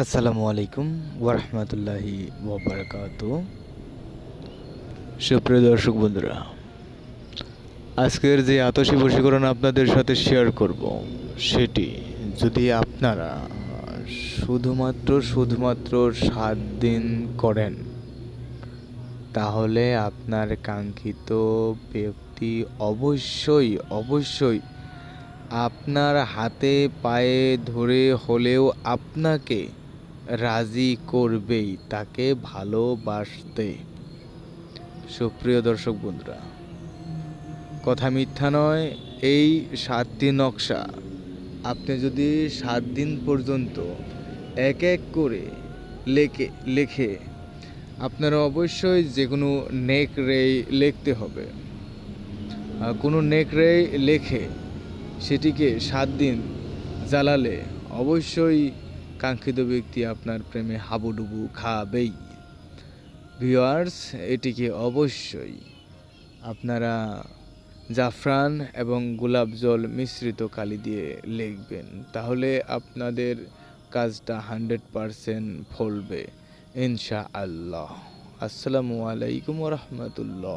আসসালামু আলাইকুম ওরহমতুল্লাহি ওবরাকাত সুপ্রিয় দর্শক বন্ধুরা, আজকের যে আতসী বশীকরণ আপনাদের সাথে শেয়ার করব, সেটি যদি আপনারা শুধুমাত্র শুধুমাত্র সাত দিন করেন, তাহলে আপনার কাঙ্ক্ষিত ব্যক্তি অবশ্যই অবশ্যই আপনার হাতে পায়ে ধরে হলেও আপনাকে রাজি করবেই, তাকে ভালোবাসতে। সুপ্রিয় দর্শক বন্ধুরা, কথা মিথ্যা নয়, এই সাতটি নকশা আপনি যদি সাত দিন পর্যন্ত এক এক করে লেখে লেখে, আপনারা অবশ্যই যে কোনো নেক লিখতে হবে। কোনো নেক লেখে সেটিকে সাত দিন জ্বালালে অবশ্যই কাঙ্ক্ষিত ব্যক্তি আপনার প্রেমে হাবুডুবু খাবেই। ভিওয়ার্স এটিকে অবশ্যই আপনারা জাফরান এবং গোলাপ জল মিশ্রিত কালি দিয়ে লিখবেন, তাহলে আপনাদের কাজটা হান্ড্রেড পারসেন্ট ফলবে ইনশা আল্লাহ আসসালামু আলাইকুম রহমতুল্লাহ।